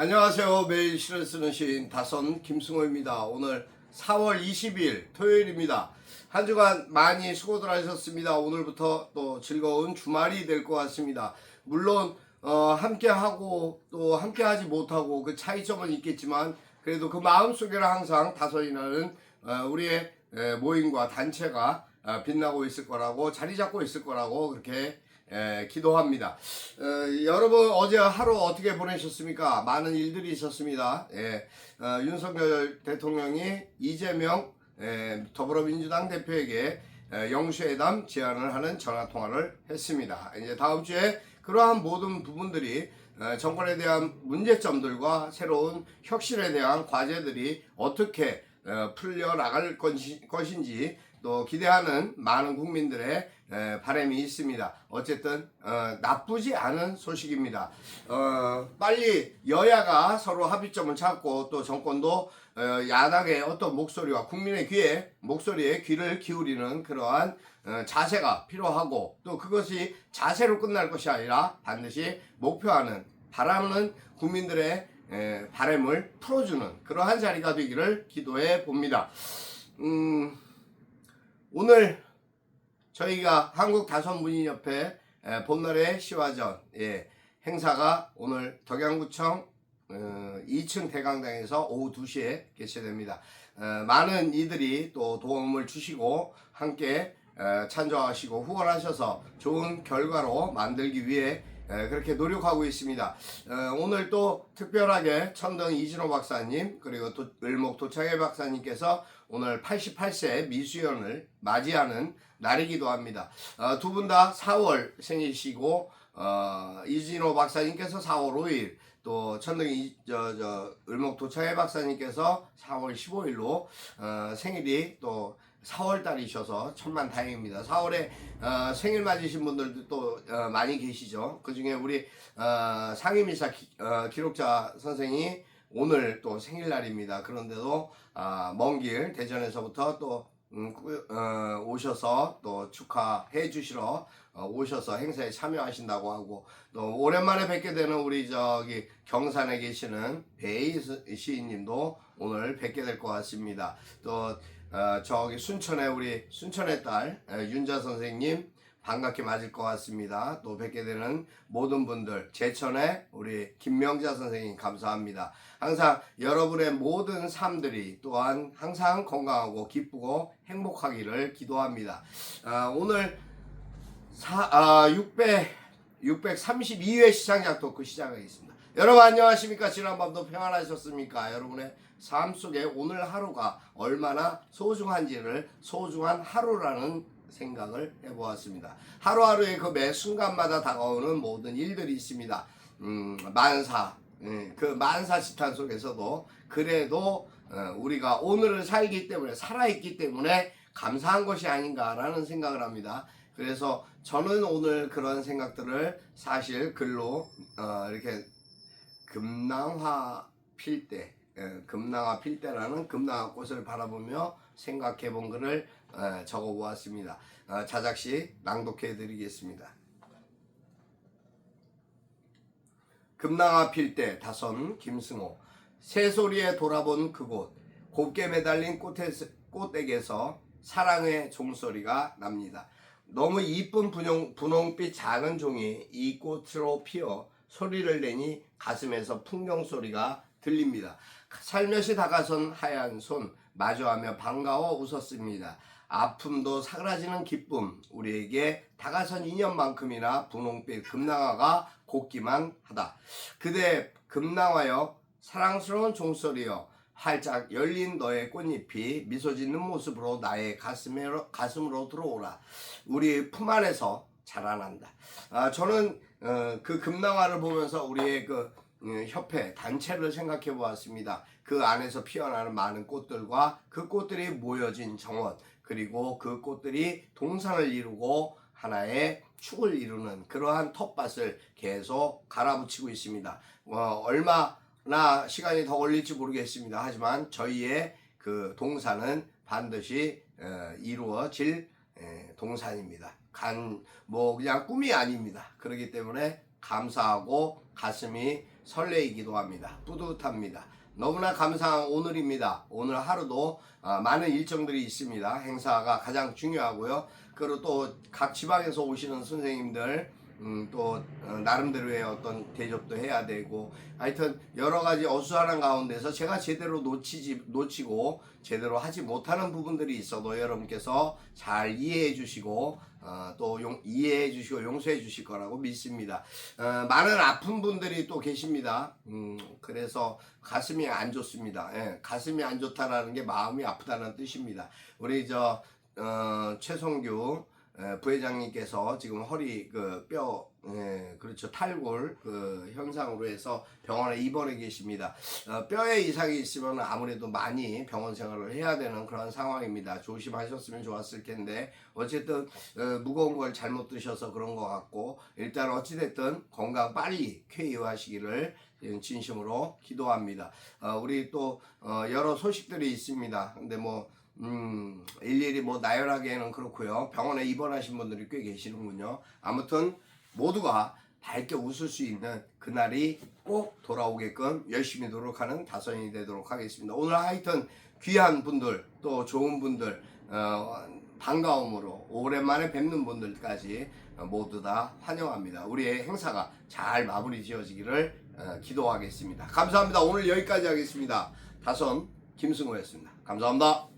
안녕하세요. 매일 시를 쓰는 시인 다선 김승호입니다. 오늘 4월 20일 토요일입니다. 한 주간 많이 수고들 하셨습니다. 오늘부터 또 즐거운 주말이 될 것 같습니다. 물론 어, 함께 하고 또 함께 하지 못하고 그 차이점은 있겠지만 그래도 그 마음 속에는 항상 다선이라는 어, 우리의 에, 모임과 단체가 어, 빛나고 있을 거라고 자리 잡고 있을 거라고 그렇게 에, 기도합니다. 어, 여러분 어제 하루 어떻게 보내셨습니까? 많은 일들이 있었습니다. 예, 어, 윤석열 대통령이 이재명 에, 더불어민주당 대표에게 에, 영수회담 제안을 하는 전화 통화를 했습니다. 이제 다음 주에 그러한 모든 부분들이 어, 정권에 대한 문제점들과 새로운 혁신에 대한 과제들이 어떻게 어, 풀려 나갈 것인지 또 기대하는 많은 국민들의 에, 바람이 있습니다. 어쨌든 어, 나쁘지 않은 소식입니다. 어, 빨리 여야가 서로 합의점을 찾고 또 정권도 어, 야당의 어떤 목소리와 국민의 귀에 목소리에 귀를 기울이는 그러한 어, 자세가 필요하고 또 그것이 자세로 끝날 것이 아니라 반드시 목표하는 바라는 국민들의 에, 바람을 풀어주는 그러한 자리가 되기를 기도해 봅니다. 음, 오늘 저희가 한국 다선문인협회 에, 봄날의 시화전 예, 행사가 오늘 덕양구청 어, 2층 대강당에서 오후 2시에 개최됩니다. 어, 많은 이들이 또 도움을 주시고 함께 에, 찬조하시고 후원하셔서 좋은 결과로 만들기 위해 에, 그렇게 노력하고 있습니다. 어, 오늘 또 특별하게 천등 이진호 박사님 그리고 도, 을목 도창해 박사님께서 오늘 88세 미수연을 맞이하는 날이기도 합니다. 어, 두분 다 4월 생일이시고 어, 이진호 박사님께서 4월 5일 또 천등 이, 저, 저, 을목 도창해 박사님께서 4월 15일로 어, 생일이 또 4월 달이셔서 천만 다행입니다. 4월에 어, 생일 맞으신 분들도 또 어, 많이 계시죠. 그 중에 우리 어, 상임이사 기, 어, 기록자 선생이 오늘 또 생일날입니다. 그런데도 아, 먼 길 대전에서부터 또 음, 꾸- 어, 오셔서 또 축하해 주시러 어, 오셔서 행사에 참여하신다고 하고 또 오랜만에 뵙게 되는 우리 저기 경산에 계시는 베이 스- 시인님도 오늘 뵙게 될 것 같습니다. 또 어, 저기 순천에 우리 순천의 딸 에, 윤자 선생님 반갑게 맞을 것 같습니다. 또 뵙게 되는 모든 분들 제천에 우리 김명자 선생님 감사합니다. 항상 여러분의 모든 삶들이 또한 항상 건강하고 기쁘고 행복하기를 기도합니다. 아, 오늘 사, 아, 600, 632회 시장작 토크 시작하겠습니다. 여러분 안녕하십니까? 지난밤도 평안하셨습니까? 여러분의 삶 속에 오늘 하루가 얼마나 소중한지를 소중한 하루라는 생각을 해보았습니다. 하루하루의 그 매 순간마다 다가오는 모든 일들이 있습니다. 음, 만사, 예, 그 만사 시탄 속에서도 그래도 어, 우리가 오늘을 살기 때문에 살아있기 때문에 감사한 것이 아닌가라는 생각을 합니다. 그래서 저는 오늘 그런 생각들을 사실 글로 어, 이렇게 금낭화 필 때, 예, 금낭화 필 때라는 금낭화 꽃을 바라보며 생각해 본 글을 어, 적어 보았습니다. 어, 자작시 낭독해 드리겠습니다. 금낭화 필때 다선 김승호 새소리에 돌아본 그곳 곱게 매달린 꽃에, 꽃댁에서 사랑의 종소리가 납니다. 너무 이쁜 분홍, 분홍빛 작은 종이 이 꽃으로 피어 소리를 내니 가슴에서 풍경 소리가 들립니다. 살며시 다가선 하얀 손 마주하며 반가워 웃었습니다. 아픔도 사라지는 기쁨 우리에게 다가선 인연만큼이나 분홍빛 금낭화가 곱기만 하다. 그대 금낭화여 사랑스러운 종소리여 활짝 열린 너의 꽃잎이 미소 짓는 모습으로 나의 가슴에, 가슴으로 들어오라. 우리 품 안에서 자라난다. 아, 저는 어, 그 금낭화를 보면서 우리의 그 음, 협회 단체를 생각해 보았습니다. 그 안에서 피어나는 많은 꽃들과 그 꽃들이 모여진 정원 그리고 그 꽃들이 동산을 이루고 하나의 축을 이루는 그러한 텃밭을 계속 갈아붙이고 있습니다. 어, 얼마나 시간이 더 걸릴지 모르겠습니다. 하지만 저희의 그 동산은 반드시 어, 이루어질 에, 동산입니다. 간 뭐 그냥 꿈이 아닙니다. 그렇기 때문에 감사하고 가슴이 설레이기도 합니다. 뿌듯합니다. 너무나 감사한 오늘입니다. 오늘 하루도 아, 많은 일정들이 있습니다. 행사가 가장 중요하고요. 그리고 또 각 지방에서 오시는 선생님들 음, 또 어, 나름대로의 어떤 대접도 해야 되고 하여튼 여러 가지 어수선한 가운데서 제가 제대로 놓치지 놓치고 제대로 하지 못하는 부분들이 있어도 여러분께서 잘 이해해 주시고 어, 또 용, 이해해 주시고 용서해 주실 거라고 믿습니다. 어, 많은 아픈 분들이 또 계십니다. 음, 그래서 가슴이 안 좋습니다. 예, 가슴이 안 좋다라는 게 마음이 아프다는 뜻입니다. 우리 저 어, 최성규 에, 부회장님께서 지금 허리 그뼈 예, 그렇죠 탈골 그 현상으로 해서 병원에 입원해 계십니다. 어, 뼈에 이상이 있으면 아무래도 많이 병원 생활을 해야 되는 그런 상황입니다. 조심하셨으면 좋았을 텐데 어쨌든 어, 무거운 걸 잘못 드셔서 그런 것 같고 일단 어찌 됐든 건강 빨리 쾌유하시기를 진심으로 기도합니다. 어, 우리 또 어, 여러 소식들이 있습니다. 근데 뭐 음, 일일이 뭐 나열하기에는 그렇고요. 병원에 입원하신 분들이 꽤 계시는군요. 아무튼 모두가 밝게 웃을 수 있는 그날이 꼭 돌아오게끔 열심히 노력하는 다선이 되도록 하겠습니다. 오늘 하여튼 귀한 분들 또 좋은 분들 어, 반가움으로 오랜만에 뵙는 분들까지 어, 모두 다 환영합니다. 우리의 행사가 잘 마무리 지어지기를 어, 기도하겠습니다. 감사합니다. 오늘 여기까지 하겠습니다. 다선 김승호였습니다. 감사합니다.